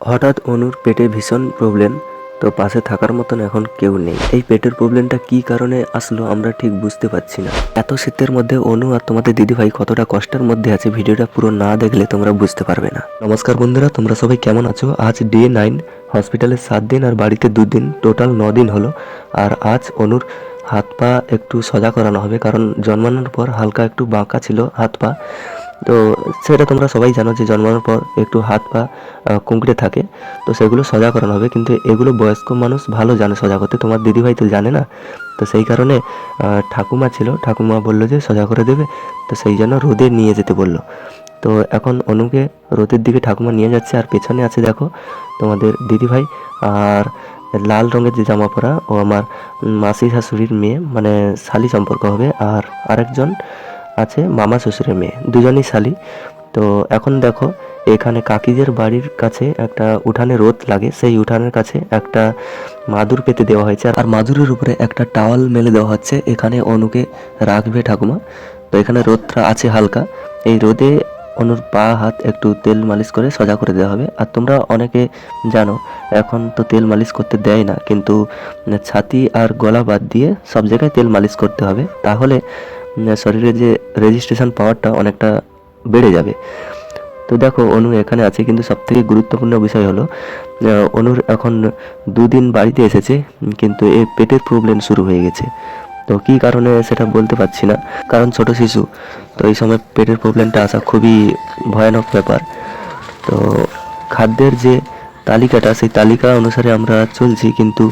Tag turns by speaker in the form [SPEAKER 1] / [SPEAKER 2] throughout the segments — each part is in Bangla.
[SPEAKER 1] হঠাৎ অনুর পেটে ভীষণ প্রবলেম তো পাশে থাকার মতন এখন কেউ নেই। এই পেটের প্রবলেমটা কি কারণে আসলো আমরা ঠিক বুঝতে পারছি না। এত শীতের মধ্যে অনু আর তোমাদের দিদিভাই কতটা কষ্টের মধ্যে আছে ভিডিওটা পুরো না দেখলে তোমরা বুঝতে পারবে না। নমস্কার বন্ধুরা, তোমরা সবাই কেমন আছো? আজ ডে নাইন হসপিটালে সাত দিন আর বাড়িতে দুদিন টোটাল ন দিন হলো। আর আজ অনুর হাত পা একটু সজা করানো হবে, কারণ জন্মানোর পর হালকা একটু বাঁকা ছিল হাত পা। তো সেটা তোমরা সবাই জানো যে জন্মানোর পর একটু হাত পা কুঁকড়ে থাকে। তো সেগুলো সজা করানো হবে। কিন্তু এগুলো বয়স্ক মানুষ ভালো জানে সজা করতে তোমার দিদিভাই তো জানে না। তো সেই কারণে ঠাকুমা ছিল। ঠাকুমা বলল যে সজা করে দেবে। তো সেই জন্য রোদে নিয়ে যেতে বলল। তো এখন অনুকে রোদের দিকে ঠাকুমা নিয়ে যাচ্ছে। আর পেছনে আছে দেখো তোমাদের দিদিভাই। আর লাল রঙের যে জামা পরা ও আমার মাসি শাশুড়ির মেয়ে। মানে শালি সম্পর্ক হবে। আর আরেকজন আছে মামা শ্বশুরের মেয়ে, দুজনই শালি। তো এখন দেখো, এখানে কাকিদের বাড়ির কাছে একটা উঠানে রোদ লাগে, সেই উঠানের কাছে একটা মাদুর পেতে দেওয়া হয়েছে। আর মাদুরের উপরে একটা টাওয়াল মেলে দেওয়া হচ্ছে, এখানে অনুকে রাখবে ঠাকুমা। তো এখানে রোদটা আছে হালকা। এই রোদে অনুর পা, হাত একটু তেল মালিশ করে সজা করে দেওয়া হবে। আর তোমরা অনেকে জানো, এখন তো তেল মালিশ করতে দেয় না, কিন্তু ছাতি আর গলা বাদ দিয়ে সব জায়গায় তেল মালিশ করতে হবে। তাহলে শরীরে যে রেজিস্ট্রেশন পাওয়ারটা অনেকটা বেড়ে যাবে। তো দেখো, অনু এখানে আছে, কিন্তু সবথেকে গুরুত্বপূর্ণ বিষয় হলো অনুর এখন দুদিন বাড়িতে এসেছে, কিন্তু এই পেটের প্রবলেম শুরু হয়ে গেছে। তো কী কারণে সেটা বলতে পারছি না, কারণ ছোট শিশু, তো এই সময় পেটের প্রবলেমটা আসা খুবই ভয়ানক ব্যাপার। তো খাদ্যের যে তালিকাটা, সেই তালিকা অনুসারে আমরা চলছি, কিন্তু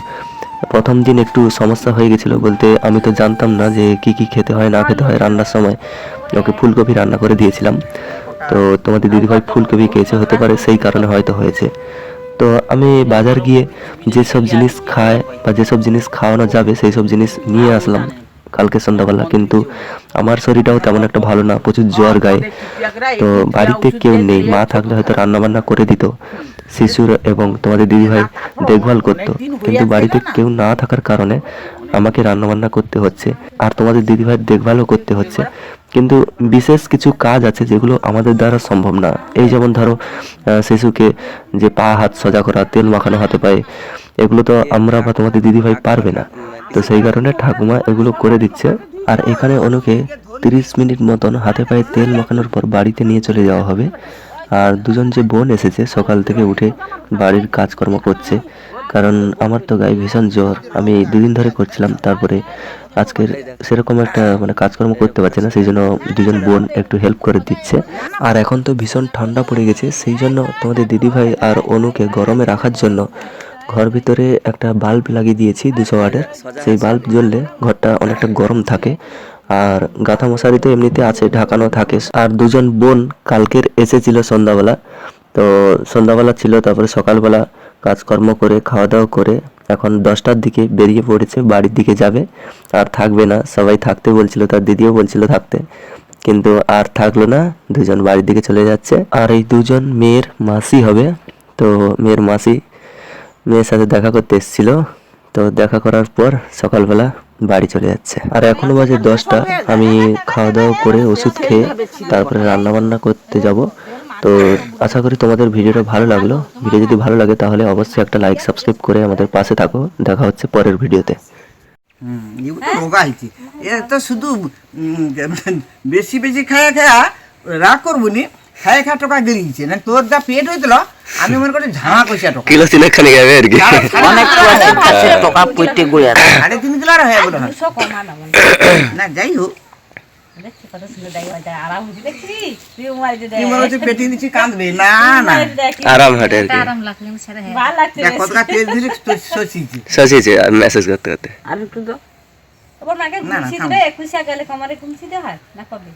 [SPEAKER 1] প্রথম দিন একটু সমস্যা হয়ে গেছিল বলতে আমি তো জানতাম না যে কি কি খেতে হয়, না খেতে হয় রান্নার সময়। ওকে ফুলকপি রান্না করে দিয়েছিলাম। তো তোমাদের দিদিভাই ফুলকপি খেয়েছে, হতে পারে সেই কারণে হয়তো হয়েছে। তো আমি বাজার গিয়ে যেসব জিনিস খায় বা যেসব জিনিস খাওয়ানো যাবে সেই সব জিনিস নিয়ে আসলাম কালকে সন্ধ্যাবেলা। কিন্তু আমার শরীরটাও তেমন একটা ভালো না, প্রচুর জ্বর গায়ে। তো বাড়িতে কেউ নেই, মা থাকলে হয়তো রান্না বান্না করে দিত। শিশুর এবং তোমাদের দিদিভাই দেখভাল করতো। কিন্তু বাড়িতে কেউ না থাকার কারণে আমাকে রান্নাবান্না করতে হচ্ছে আর তোমাদের দিদিভাইয়ের দেখভালও করতে হচ্ছে। কিন্তু বিশেষ কিছু কাজ আছে যেগুলো আমাদের দ্বারা সম্ভব না। এই যেমন ধরো শিশুকে যে পা হাত সজা করা তেল মাখানো হাতে পায়ে এগুলো তো আমরা বা তোমাদের দিদিভাই পারবে না। তো সেই কারণে ঠাকুমা এগুলো করে দিচ্ছে। আর এখানে অনুকে তিরিশ মিনিট মতন হাতে পায়ে তেল মাখানোর পর বাড়িতে নিয়ে চলে যাওয়া হবে। আর দুজন যে বোন এসেছে, সকাল থেকে উঠে বাড়ির কাজকর্ম করছে, কারণ আমার তো গায়ে ভীষণ জ্বর। আমি দুদিন ধরে করছিলাম, তারপরে আজকের সেরকম একটা মানে কাজকর্ম করতে পারছে না, সেই জন্য দুজন বোন একটু হেল্প করে দিচ্ছে। আর এখন তো ভীষণ ঠান্ডা পড়ে গেছে, সেই জন্য তোমাদের দিদিভাই আর অনুকে গরমে রাখার জন্য ঘর ভিতরে একটা বাল্ব লাগিয়ে দিয়েছি দুশো ওয়াটের। সেই বাল্ব জ্বললে ঘরটা অনেকটা গরম থাকে। আর গাথা মশারি তো এমনিতে আছে, ঢাকানো থাকে। আর দুজন বোন কালকের এসেছিল সন্ধ্যাবেলা। তো সন্ধ্যাবেলা ছিল, তারপরে সকালবেলা কাজকর্ম করে খাওয়া দাওয়া করে এখন দশটার দিকে বেরিয়ে পড়েছে, বাড়ির দিকে যাবে। আর থাকবে না, সবাই থাকতে বলছিল, তার দিদিও বলছিল থাকতে। কিন্তু আর থাকল না, দুজন বাড়ির দিকে চলে যাচ্ছে। আর এই দুজন মেয়ের মাসি হবে। তো মেয়ের মাসি, মেয়ের সাথে দেখা করতে এসেছিল। তো দেখা করার পর সকালবেলা বাড়ি চলে যাচ্ছে। আর এখনও বাজে দশটা। আমি খাওয়া দাওয়া করে ওষুধ খেয়ে তারপরে রান্না বান্না করতে যাব। তো আশা করি তোমাদের ভিডিওটা ভালো লাগল। ভিডিও যদি ভালো লাগে তাহলে অবশ্যই একটা লাইক সাবস্ক্রাইব করে আমাদের পাশে থাকো। দেখা হচ্ছে পরের ভিডিওতে।
[SPEAKER 2] তো শুধু বেশি বেশি খায়া খায়া রাগ করব নি। খায়া খায়া টোকা না তোর যা পেট হয়েছিল আমি মনে করি ঝামা কইসা টোকা।
[SPEAKER 1] কিলো তিনেক খানি যাবে আর কি।
[SPEAKER 2] অনেক
[SPEAKER 3] টকা গুড়ে
[SPEAKER 2] সাড়ে তিন কিলো আর হয়ে গেল।
[SPEAKER 4] না
[SPEAKER 2] না যাই হোক।
[SPEAKER 4] আরাম
[SPEAKER 1] হাটে মেসেজ করতে করতে।
[SPEAKER 4] মাকে। দে দে হয়? না কবে?